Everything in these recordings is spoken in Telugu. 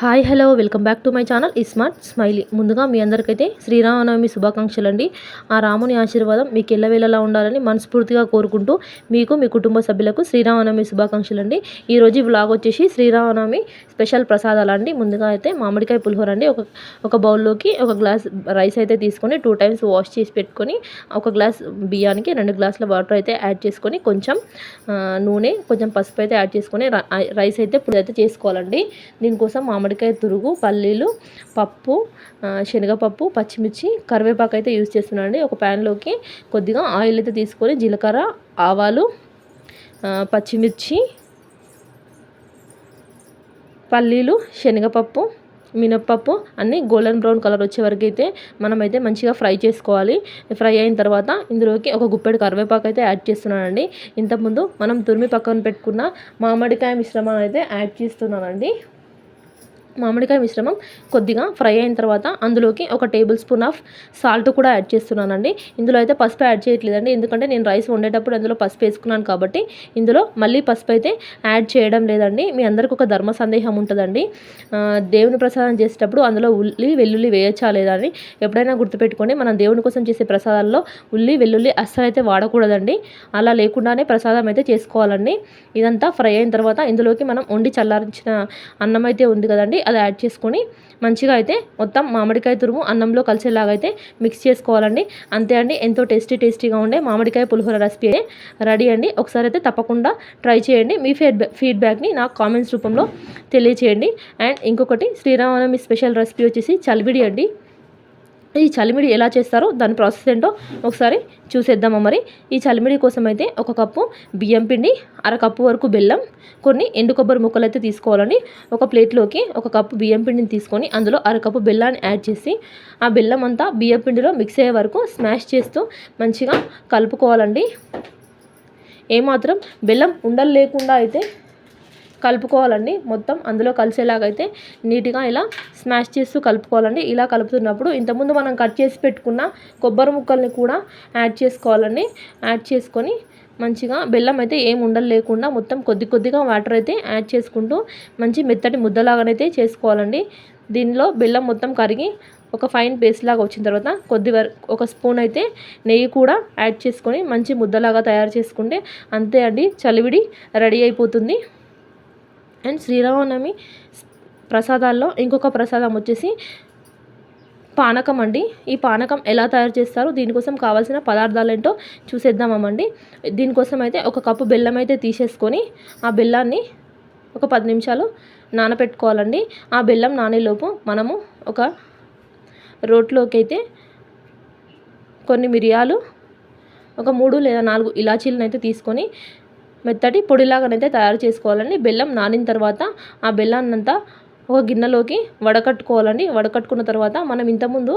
Hi hello welcome back to my channel iSmart Smiley. ముందుగా మీ అందరికైతే శ్రీరామనవమి శుభాకాంక్షలు అండి ఆ రాముని ఆశీర్వాదం మీకు ఎల్లవేళలా ఉండాలని మనస్ఫూర్తిగా కోరుకుంటూ మీకు మీ కుటుంబ సభ్యులకు శ్రీరామనవమి శుభాకాంక్షలు అండి ఈరోజు ఈ వచ్చేసి శ్రీరామనవమి స్పెషల్ ప్రసాదాలు అండి ముందుగా అయితే మామిడికాయ పులిహోర అండి. ఒక ఒక బౌల్లోకి ఒక గ్లాస్ రైస్ అయితే తీసుకొని టూ టైమ్స్ వాష్ చేసి పెట్టుకొని ఒక గ్లాస్ బియ్యానికి రెండు గ్లాసుల వాటర్ అయితే యాడ్ చేసుకొని కొంచెం నూనె కొంచెం పసుపు అయితే యాడ్ చేసుకొని రైస్ అయితే పులి అయితే చేసుకోవాలండి. దీనికోసం మామిడికాయ తురుగు పల్లీలు పప్పు శనగపప్పు పచ్చిమిర్చి కరివేపాకు అయితే యూజ్ చేస్తున్నాను అండి ఒక ప్యాన్లోకి కొద్దిగా ఆయిల్ అయితే తీసుకొని జీలకర్ర ఆవాలు పచ్చిమిర్చి పల్లీలు శనగపప్పు మినప్పప్పు అన్నీ గోల్డెన్ బ్రౌన్ కలర్ వచ్చే వరకు అయితే మనమైతే మంచిగా ఫ్రై చేసుకోవాలి. ఫ్రై అయిన తర్వాత ఇందులోకి ఒక గుప్పెడు కరివేపాకు అయితే యాడ్ చేస్తున్నానండి. ఇంతకుముందు మనం తురిమి పక్కన పెట్టుకున్న మామిడికాయ మిశ్రమం అయితే యాడ్ చేస్తున్నానండి. మామిడికాయ మిశ్రమం కొద్దిగా ఫ్రై అయిన తర్వాత అందులోకి ఒక టేబుల్ స్పూన్ ఆఫ్ సాల్ట్ కూడా యాడ్ చేస్తున్నానండి. ఇందులో అయితే పసుపు యాడ్ చేయట్లేదండి. ఎందుకంటే నేను రైస్ వండేటప్పుడు అందులో పసుపు వేసుకున్నాను కాబట్టి ఇందులో మళ్ళీ పసుపు అయితే యాడ్ చేయడం లేదండి. మీ అందరికి ఒక ధర్మ సందేహం ఉంటుందండి. దేవుని ప్రసాదం చేసేటప్పుడు అందులో ఉల్లి వెల్లుల్లి వేయచ్చా లేదా అని ఎప్పుడైనా గుర్తుపెట్టుకోండి. మనం దేవుని కోసం చేసే ప్రసాదాల్లో ఉల్లి వెల్లుల్లి అస్సలు అయితే వాడకూడదండి. అలా లేకుండానే ప్రసాదం అయితే చేసుకోవాలండి. ఇదంతా ఫ్రై అయిన తర్వాత ఇందులోకి మనం వండి చల్లారించిన అన్నం అయితే ఉంది కదండి. అది యాడ్ చేసుకొని మంచిగా అయితే మొత్తం మామిడికాయ తురుము అన్నంలో కలిసేలాగా అయితే మిక్స్ చేసుకోవాలండి. అంతే అండి ఎంతో టేస్టీ టేస్టీగా ఉండే మామిడికాయ పులిహోర రెసిపీ రెడీ అండి. ఒకసారి అయితే తప్పకుండా ట్రై చేయండి. మీ ఫీడ్బ్యాక్ ఫీడ్బ్యాక్ని నాకు కామెంట్స్ రూపంలో తెలియచేయండి. అండ్ ఇంకొకటి శ్రీరామనవమి స్పెషల్ రెసిపీ వచ్చేసి చలివిడి అండి. ఈ చలిమిడి ఎలా చేస్తారో దాని ప్రాసెస్ ఏంటో ఒకసారి చూసేద్దామా మరి. ఈ చలిమిడి కోసం అయితే ఒక కప్పు బియ్యం పిండి అర కప్పు వరకు బెల్లం కొన్ని ఎండు కొబ్బరి ముక్కలు అయితే తీసుకోవాలండి. ఒక ప్లేట్లోకి ఒక కప్పు బియ్యం పిండిని తీసుకొని అందులో అర కప్పు బెల్లాన్ని యాడ్ చేసి ఆ బెల్లం అంతా బియ్యం పిండిలో మిక్స్ అయ్యే వరకు స్మాష్ చేస్తూ మంచిగా కలుపుకోవాలండి. ఏమాత్రం బెల్లం ఉండలు లేకుండా అయితే కలుపుకోవాలండి. మొత్తం అందులో కలిసేలాగైతే నీట్గా ఇలా స్మాష్ చేస్తూ కలుపుకోవాలండి. ఇలా కలుపుతున్నప్పుడు ఇంతకుముందు మనం కట్ చేసి పెట్టుకున్న కొబ్బరి ముక్కల్ని కూడా యాడ్ చేసుకోవాలండి. యాడ్ చేసుకొని మంచిగా బెల్లం అయితే ఏం ఉండలు లేకుండా మొత్తం కొద్ది కొద్దిగా వాటర్ అయితే యాడ్ చేసుకుంటూ మంచి మెత్తటి ముద్దలాగానైతే చేసుకోవాలండి. దీనిలో బెల్లం మొత్తం కరిగి ఒక ఫైన్ పేస్ట్ లాగా వచ్చిన తర్వాత కొద్ది ఒక స్పూన్ అయితే నెయ్యి కూడా యాడ్ చేసుకొని మంచి ముద్దలాగా తయారు చేసుకుంటే అంతే అండి చలివిడి రెడీ అయిపోతుంది. అండ్ శ్రీరామనవమి ప్రసాదాల్లో ఇంకొక ప్రసాదం వచ్చేసి పానకం అండి. ఈ పానకం ఎలా తయారు చేస్తారు దీనికోసం కావాల్సిన పదార్థాలు ఏంటో చూసేద్దామండి దీనికోసం అయితే ఒక కప్పు బెల్లం అయితే తీసేసుకొని ఆ బెల్లాన్ని ఒక పది నిమిషాలు నానపెట్టుకోవాలండి. ఆ బెల్లం నానేలోపు మనము ఒక రోట్లోకి అయితే కొన్ని మిరియాలు ఒక మూడు లేదా నాలుగు ఇలాచీలను అయితే తీసుకొని మెత్తటి పొడిలాగానైతే తయారు చేసుకోవాలండి. బెల్లం నానిన తర్వాత ఆ బెల్లాన్నంతా ఒక గిన్నెలోకి వడకట్టుకోవాలండి. వడకట్టుకున్న తర్వాత మనం ఇంతకుముందు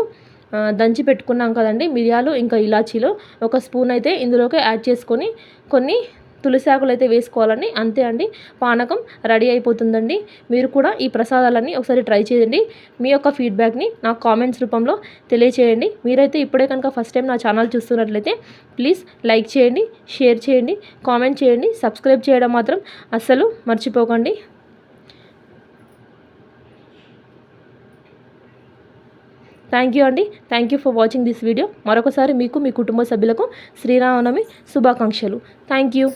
దంచి పెట్టుకున్నాం కదండి మిరియాలు ఇంకా ఇలాచీలు ఒక స్పూన్ అయితే ఇందులోకి యాడ్ చేసుకొని కొన్ని తులసి ఆకులు అయితే వేసుకోవాలండి. అంతే అండి. పానకం రెడీ అయిపోతుందండి. మీరు కూడా ఈ ప్రసాదాలన్నీ ఒకసారి ట్రై చేయండి. మీ యొక్క ఫీడ్బ్యాక్ని నాకు కామెంట్స్ రూపంలో తెలియచేయండి. మీరైతే ఇప్పుడే కనుక ఫస్ట్ టైం నా ఛానల్ చూస్తున్నట్లయితే ప్లీజ్ లైక్ చేయండి షేర్ చేయండి కామెంట్ చేయండి. సబ్స్క్రైబ్ చేయడం మాత్రం అస్సలు మర్చిపోకండి. థ్యాంక్ యూ అండి. Thank you for watching this video మరొకసారి మీకు మీ కుటుంబ సభ్యులకు శ్రీరామనవమి శుభాకాంక్షలు. Thank you